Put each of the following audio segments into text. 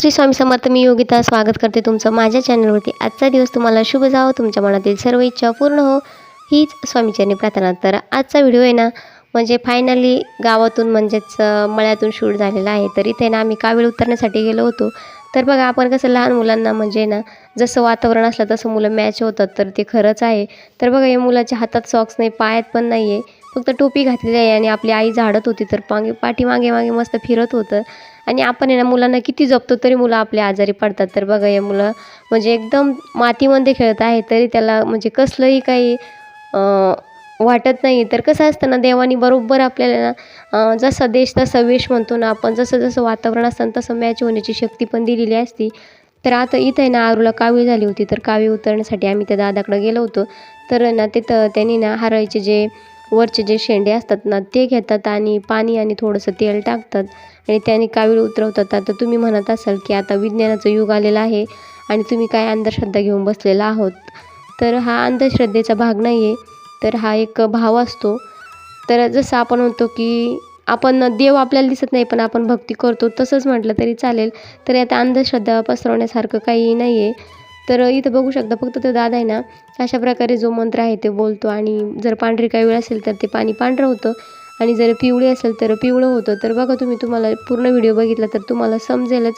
श्री स्वामी समर्थ मी योगिता स्वागत करते तुमचं माझ्या चॅनलवरती. आजचा दिवस तुम्हाला शुभ जावं. तुमच्या मनातील सर्व इच्छा पूर्ण हो. हीच स्वामीचरणी प्रार्थना. तर आजचा व्हिडिओ आहे ना म्हणजे फायनली गावातून म्हणजेच मळ्यातून शूट झालेला आहे. तर इथे ना आम्ही कावीळ उतरण्यासाठी गेलो होतो. तर बघा आपण कसं लहान मुलांना म्हणजे ना जसं वातावरण असलं तसं मुलं मॅच होतात. तर ते खरंच आहे. तर बघा या मुलाच्या हातात सॉक्स नाही पायात पण नाही आहे फक्त टोपी घातलेली आहे आणि आपली आई झाडत होती. तर पांगे पाठीमागे मागे मस्त फिरत होतं. आणि आपण आहे ना मुलांना किती जपतो तरी मुलं आपले आजारी पडतात. तर बघा हे मुलं म्हणजे एकदम मातीमध्ये खेळत आहे तरी त्याला म्हणजे कसलंही काही वाटत नाही. तर कसं असतं ना देवानी बरोबर आपल्याला ना जसा देश तसा वेश म्हणतो ना आपण जसं जसं वातावरण असतं तसं मॅच होण्याची शक्ती पण दिलेली असती. तर आता इथं आहे ना आरूला कावी झाली होती. तर कावी उतरण्यासाठी आम्ही त्या दादाकडं गेलो होतो. तर ना तिथं त्यांनी ना हरळीचे जे वरचे जे शेंडे असतात ना ते घेतात आणि पाणी आणि थोडंसं तेल टाकतात आणि त्याने कावीळ उतरवतात. आता तुम्ही म्हणत असाल की आता विज्ञानाचं युग आलेलं आहे आणि तुम्ही काय अंधश्रद्धा घेऊन बसलेला आहोत. तर हा अंधश्रद्धेचा भाग नाही आहे तर हा एक भाव असतो. तर जसं आपण म्हणतो की आपण देव आपल्याला दिसत नाही पण आपण भक्ती करतो तसंच म्हटलं तरी चालेल. तर आता अंधश्रद्धा पसरवण्यासारखं काही नाही आहे तर इथं बघू शकता फक्त तो दादा आहे ना अशा प्रकारे जो मंत्र आहे ते बोलतो आणि जर पांढरी कावीळ असेल तर ते पाणी पांढरं होतं आणि जर पिवळी असेल तर पिवळं होतं. तर बघा तुम्ही तुम्हाला पूर्ण व्हिडिओ बघितला तर तुम्हाला समजेलच.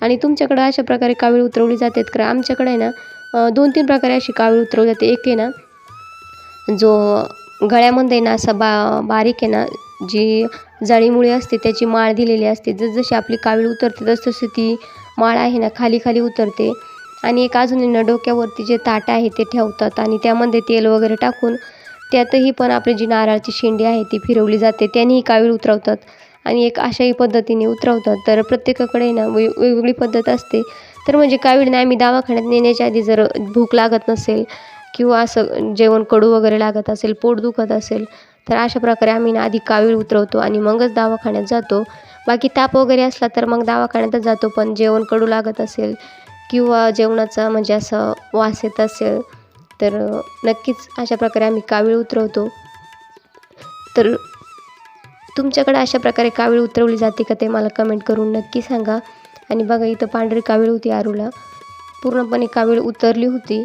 आणि तुमच्याकडं अशा प्रकारे कावीळ उतरवली जातात कारण आमच्याकडे आहे ना दोन तीन प्रकारे अशी कावीळ उतरवली जाते. एक आहे ना जो गळ्यामध्ये ना असा बा बारीक आहे ना जी जाळीमुळी असते त्याची माळ दिलेली असते. जसजशी आपली कावीळ उतरते तसतशी ती माळ आहे ना खाली खाली उतरते. आणि एक अजून डोक्यावरती जे ताट आहे ते ठेवतात आणि त्यामध्ये तेल वगैरे टाकून त्यातही पण आपली जी नारळाची शेंडी आहे ती फिरवली जाते. त्यांनीही कावीळ उतरवतात आणि एक अशाही पद्धतीने उतरवतात. तर प्रत्येकाकडे ना वे वेगवेगळी पद्धत असते. तर म्हणजे कावीळ आम्ही दवाखान्यात नेण्याच्या आधी जर भूक लागत नसेल किंवा असं जेवण कडू वगैरे लागत असेल पोट दुखत असेल तर अशा प्रकारे आम्ही ना आधी कावीळ उतरवतो आणि मगच दवाखान्यात जातो. बाकी ताप वगैरे असला तर मग दवाखान्यातच जातो पण जेवण कडू लागत असेल किंवा जेवणाचा म्हणजे असं वास येत असेल तर नक्कीच अशा प्रकारे आम्ही कावीळ उतरवतो. तर तुमच्याकडे अशा प्रकारे कावीळ उतरवली जाते का ते मला कमेंट करून नक्की सांगा. आणि बघा इथं पांढरी कावीळ होती आरूला. पूर्णपणे कावीळ उतरली होती.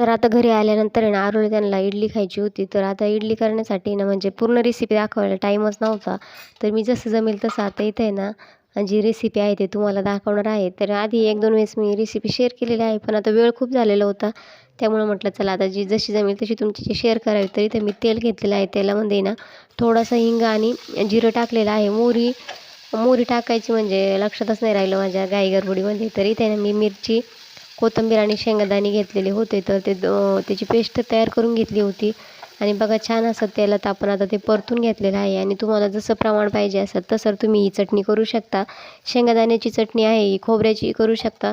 तर आता घरी आल्यानंतर आहे ना आरोला त्यांना इडली खायची होती. तर आता इडली करण्यासाठी ना म्हणजे पूर्ण रेसिपी दाखवायला टाईमच नव्हता. तर मी जसं जमेल तसं आता इथे आहे ना जी रेसिपी आहे ते तुम्हाला दाखवणार आहे. तर आधी एक दोन वेळेस मी रेसिपी शेअर केलेली आहे पण आता वेळ खूप झालेला होता. त्यामुळं म्हटलं चला आता जी जशी जमेल तशी तुमची शेअर करावी तर मी तेल घेतलेलं आहे. तेलामध्ये म्हणजे ना थोडासा हिंग आणि जिरं टाकलेलं आहे. मोरी मोरी टाकायची म्हणजे लक्षातच नाही राहिलं माझ्या गाई गरबडीमध्ये तर इथे ना मी मिरची कोथिंबीर आणि शेंगदाणे घेतलेले होते तर ते द- त्याची पेस्ट तयार करून घेतली होती. आणि बघा छान असं तेलात आपण आता ते परतून घेतलेलं आहे. आणि तुम्हाला जसं प्रमाण पाहिजे असेल तसं तुम्ही ही चटणी करू शकता. शेंगदाण्याची चटणी आहे ही खोबऱ्याची करू शकता.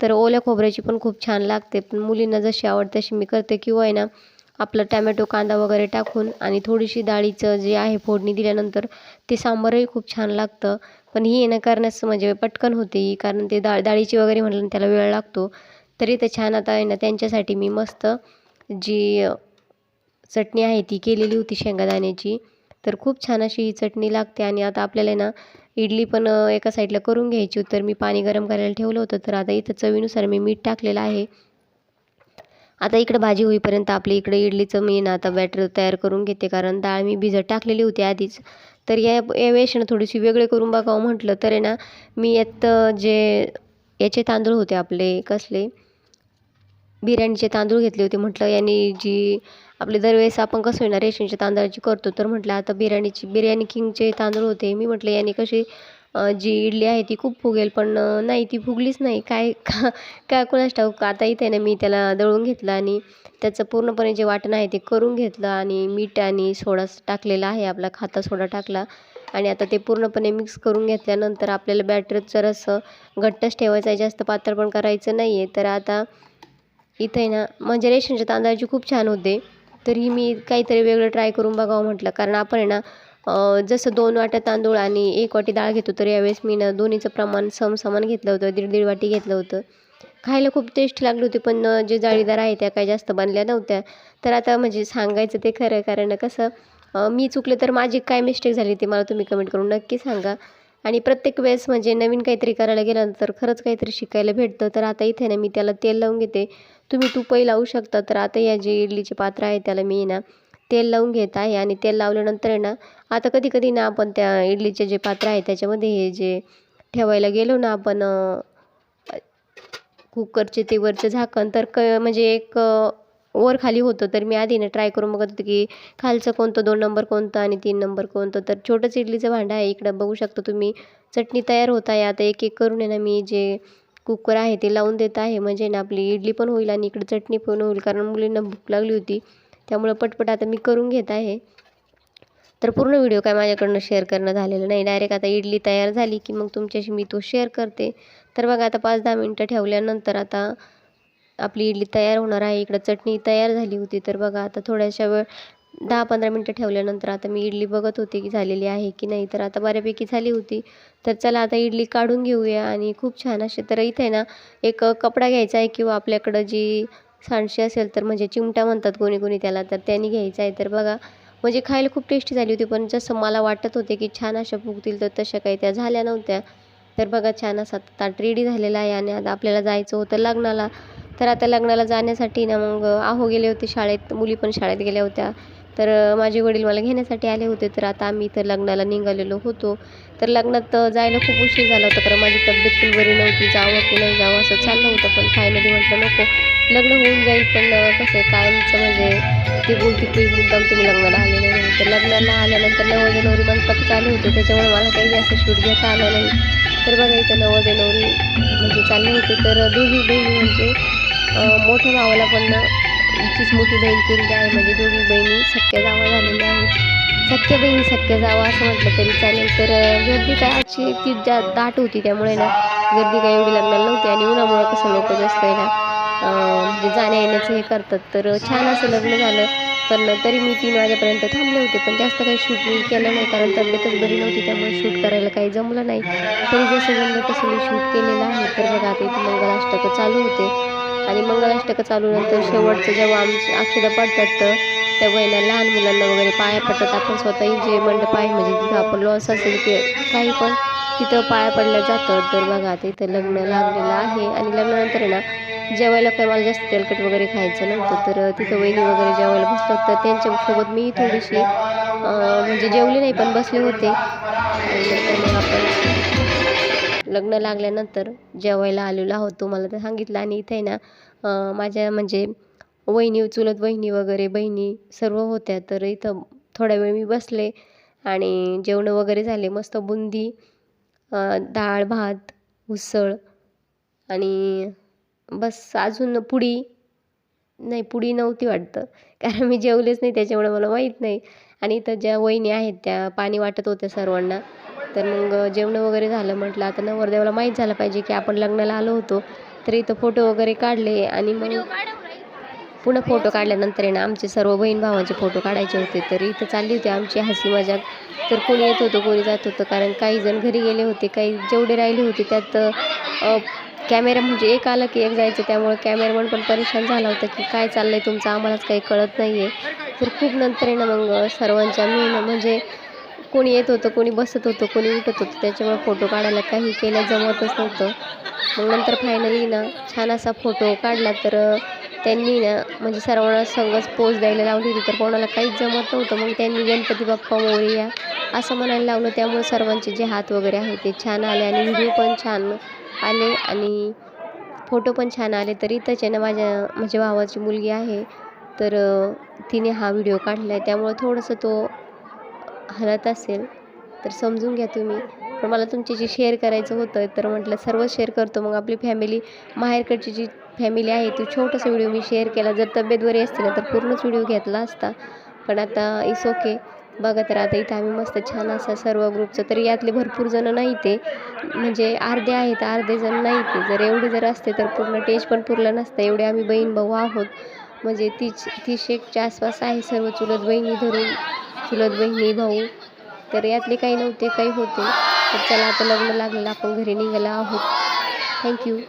तर ओल्या खोबऱ्याची पण खूप छान लागते. पण मुलींना जशी आवडते तशी मी करते. किंवा आहे ना आपलं टॅमॅटो कांदा वगैरे टाकून आणि थोडीशी डाळीचं जे आहे फोडणी दिल्यानंतर ते सांबारही खूप छान लागतं. पण ही येणं करण्यास म्हणजे पटकन होते ही कारण ते डाळ डाळीची वगैरे म्हटलं त्याला वेळ लागतो. तरी ते छान आता आहे ना त्यांच्यासाठी मी मस्त जी चटणी आहे ती केलेली होती शेंगादाण्याची. तर खूप छान अशी ही चटणी लागते आणि आता आपल्याला आहे ना इडली पण एका साईडला करून घ्यायची तर मी पाणी गरम करायला ठेवलं होतं. तर आता इथं चवीनुसार मी मीठ टाकलेलं आहे. आता इकडं भाजी होईपर्यंत आपली इकडे इडलीचं मी ना आता बॅटर तयार करून घेते कारण डाळ मी भिजत टाकलेली होती आधीच. तर या यावेळेस ना थोडीशी वेगळे करून बघावं म्हटलं तर आहे ना मी यात जे याचे तांदूळ होते आपले कसले? बिर्याणीचे तांदूळ घेतले होते म्हटलं यांनी जी आपले दरवेळेस आपण कसं होईना रेशनच्या तांदळाची करतो तर म्हटलं आता बिर्याणीची बिर्याणी किंगचे तांदूळ होते. मी म्हटलं यांनी कशी जी इडली आहे ती खूप फुगेल पण नाही ती फुगलीच नाही. काय का काय कोणाच ठाऊक आता इथे ना मी त्याला दळून घेतलं आणि त्याचं पूर्णपणे जे वाटण आहे ते करून घेतलं आणि मीठ आणि सोडा टाकलेला आहे आपला खाता सोडा टाकला आणि आता ते पूर्णपणे मिक्स करून घेतल्यानंतर आपल्याला बॅटर जरासं घट्टच ठेवायचं आहे जास्त पातळ पण करायचं नाही आहे तर आता इथं आहे ना म्हणजे रेशनच्या तांदळाची खूप छान होते. तरी मी काहीतरी वेगळं ट्राय करून बघावं म्हटलं. कारण आपण आहे ना जसं दोन वाट्या तांदूळ आणि एक वाटी डाळ घेतो तर यावेळेस मी ना दोन्हीचं प्रमाण समसमान घेतलं होतं दीड दीड वाटी घेतलं होतं. खायला खूप टेस्ट लागली होती पण जे जाळीदार आहे त्या काही जास्त बनल्या नव्हत्या. तर आता म्हणजे सांगायचं ते खरं कारण कसं मी चुकले तर माझी काय मिस्टेक झाली ते मला तुम्ही कमेंट करून नक्की सांगा. आणि प्रत्येक वेळेस म्हणजे नवीन काहीतरी करायला गेल्यानंतर खरंच काहीतरी शिकायला भेटतं. तर आता इथे ना मी त्याला तेल लावून घेते. तुम्ही तुपही लावू शकता तर आता या जे इडलीचे पात्र आहे त्याला मी ना तेल लावून घेत आहे आणि तेल लावल्यानंतर आहे ना आता कधी कधी ना आपण त्या इडलीचे जे पात्र आहे त्याच्यामध्ये हे जे ठेवायला गेलो ना आपण कुकरचे ते वरचं झाकण तर क म्हणजे एक वर खाली होतं. तर मी आधी ना ट्राय करून बघत होते की खालचं कोणतं दोन नंबर कोणतं आणि तीन नंबर कोणतं. तर छोटंच इडलीचं भांडं आहे. इकडं बघू शकता तुम्ही चटणी तयार होत आहे. आता एक एक करून आहे ना मी जे कुकर आहे ते लावून देत आहे. म्हणजे ना आपली इडली पण होईल आणि इकडे चटणी पण होईल. कारण मुलींना भूक लागली होती. त्यामुळं पटपट आता मी करून घेत आहे. तर पूर्ण व्हिडिओ काय माझ्याकडनं शेअर करणं झालेलं नाही. डायरेक्ट आता इडली तयार झाली की मग तुमच्याशी मी तो शेअर करते. तर बघा आता पाच दहा मिनटं ठेवल्यानंतर आता आपली इडली तयार होणार आहे. इकडं चटणी तयार झाली होती. तर बघा आता थोड्याशा वेळ दहा पंधरा मिनटं ठेवल्यानंतर आता मी इडली बघत होते की झालेली आहे की नाही. तर आता बऱ्यापैकी झाली होती. तर चला आता इडली काढून घेऊया. आणि खूप छान असे तर इथे ना एक कपडा घ्यायचा आहे किंवा आपल्याकडं जी सांडशी असेल तर म्हणजे चिमटा म्हणतात कोणी कोणी त्याला तर त्यांनी घ्यायचं आहे. तर बघा म्हणजे खायला खूप टेस्टी झाली होती पण जसं मला वाटत होते की छान अशा फुगतील तर तशा काही त्या झाल्या नव्हत्या. तर बघा छान असा ताट रेडी झालेला आहे आणि आता आपल्याला जायचं होतं लग्नाला. तर आता लग्नाला जाण्यासाठी ना मग आहो गेले होते शाळेत मुली पण शाळेत गेल्या होत्या. तर माझे वडील मला घेण्यासाठी आले होते. तर आता आम्ही इथं लग्नाला निघालेलो होतो. तर लग्नात जायला खूप उशीर झाला होता. कारण माझी तब्येत पण बरी नव्हती. जावं की नाही जावं असं चाललं होतं. पण फायनली म्हटलं नको लग्न होऊन जाईल. पण कसं आहे कायमचं म्हणजे ती बोलती की मुद्दाम तुम्ही लग्नाला आले नाही. तर लग्नाला आल्यानंतर नवरी नवरी मंडपात चालू होते. त्याच्यामुळे मला काही जास्त शूट घेता आलं नाही. तर बघा इथं नवरी नवरी म्हणजे चालू होती. तर दोघी बहिणी म्हणजे मोठ्या भावाला पण हिचीच मोठी बहीण केलेली आहे म्हणजे दोघी बहिणी सख्या जावा झालेल्या आहेत. सख्या बहिणी सख्या जावा असं म्हटलं तरी चालेल तर गर्दी काय आजची ती जा दाट होती त्यामुळे ना गर्दी काय एवढी लागणार नव्हती आणि उन्हामुळं कसं लोक जास्त आहे ना म्हणजे जाण्या येण्याचं हे करतात. तर छान असं लग्न झालं पण तरी मी तीन वाजेपर्यंत थांबले होते पण जास्त काही शूट मी केलं नाही कारण तब्येतच बरी नव्हती त्यामुळे शूट करायला काही जमलं नाही. तरी जसं जमलं तसं मी शूट केलेलं आहे. तर बघा आता इथे मंगलाष्टकं चालू होते. आणि मंगलाष्टकं चालू नंतर शेवटचं जेव्हा आमची अक्षरं पडतात तर तेव्हा ना लहान मुलांना वगैरे पाया पडतात. आपण स्वतःही जे मंडप आहे म्हणजे तिथं आपण लॉस असेल की काही पण तिथं पाया पडल्या जातं. तर बघा आता इथं लग्न लागलेलं आहे आणि लग्नानंतर आहे ना जेवायला काही मला जास्त तेलकट वगैरे खायचं नव्हतं. तर तिथं वहिनी वगैरे जेवायला बसतात. तर त्यांच्यासोबत मी थोडीशी म्हणजे जेवले नाही पण बसले होते. आणि मग आपण लग्न लागल्यानंतर जेवायला आलेलो आहोत तुम्हाला तर सांगितलं. आणि इथे ना माझ्या म्हणजे वहिनी चुलत वहिनी वगैरे बहिणी सर्व होत्या. तर इथं थोड्या वेळ मी बसले आणि जेवणं वगैरे झाले. मस्त बुंदी डाळ भात उसळ आणि बस अजून पुडी. नाही पुडी नव्हती वाटतं. कारण मी जेवलेच नाही त्याच्यामुळे मला माहीत नाही. आणि इथं ज्या वहिनी आहेत त्या पाणी वाटत होत्या सर्वांना. तर मग जेवणं वगैरे झालं म्हटलं आता नवरदेवाला माहीत झालं पाहिजे की आपण लग्नाला आलो होतो. तर इथं फोटो वगैरे काढले आणि मग पुन्हा फोटो काढल्यानंतर ना आमचे सर्व बहीण भावांचे फोटो काढायचे होते. तर इथं चालली होती आमची हसी मजाक. तर कोणी येत होतं कोणी जात होतं. कारण काही जण घरी गेले होते काही जेवढे राहिले होते त्यात कॅमेरा म्हणजे एक आलं की एक जायचं. त्यामुळे कॅमेरामन पण परेशान झाला होता की काय चाललं आहे तुमचं? आम्हालाच काही कळत नाही आहे तर खूप नंतर आहे ना मग सर्वांच्या मी म्हणजे कोणी येत होतं कोणी बसत होतं कोणी उठत होतं. त्याच्यामुळे फोटो काढायला काही केलं जमतच नव्हतं. मग नंतर फायनली ना छान असा फोटो काढला तर त्यांनी ना म्हणजे सर्वांना संगच पोज द्यायला लावली होती. तर कोणाला काहीच जमत नव्हतं. मग त्यांनी गणपती बाप्पा मोरया असं म्हणायला लावलं. त्यामुळे सर्वांचे जे हात वगैरे आहे ते छान आले आणि व्हिडिओ पण छान आले आणि फोटो पण छान आले. तर इथंच आहे ना माझ्या माझ्या भावाची मुलगी आहे. तर तिने हा व्हिडिओ काढला आहे त्यामुळं थोडंसं तो हलत असेल तर समजून घ्या तुम्ही. पण मला तुमच्याशी शेअर करायचं होतं तर म्हटलं सर्व शेअर करतो. मग आपली फॅमिली माहेरकडची जी फॅमिली आहे तो छोटासा व्हिडिओ मी शेअर केला. जर तब्येत बरी असते ना तर पूर्णच व्हिडिओ घेतला असता. पण आता इस ओके बघा तर आता इथं आम्ही मस्त छान असा सर्व ग्रुपचं तरी यातले भरपूर जण नाही ते. म्हणजे अर्धे आहेत अर्धे जण नाही ते. जर एवढे जर असते तर पूर्ण टेज पण पुरलं नसतं. एवढे आम्ही बहीण भाऊ आहोत. म्हणजे तीच तीस एकच्या आसपास आहे सर्व चुलत बहिणी धरून. चुलत बहिणी भाऊ. तर यातले काही नव्हते काही होते. तर चला आता लग्न लागलेलं आपण घरी निघाला आहोत. थँक्यू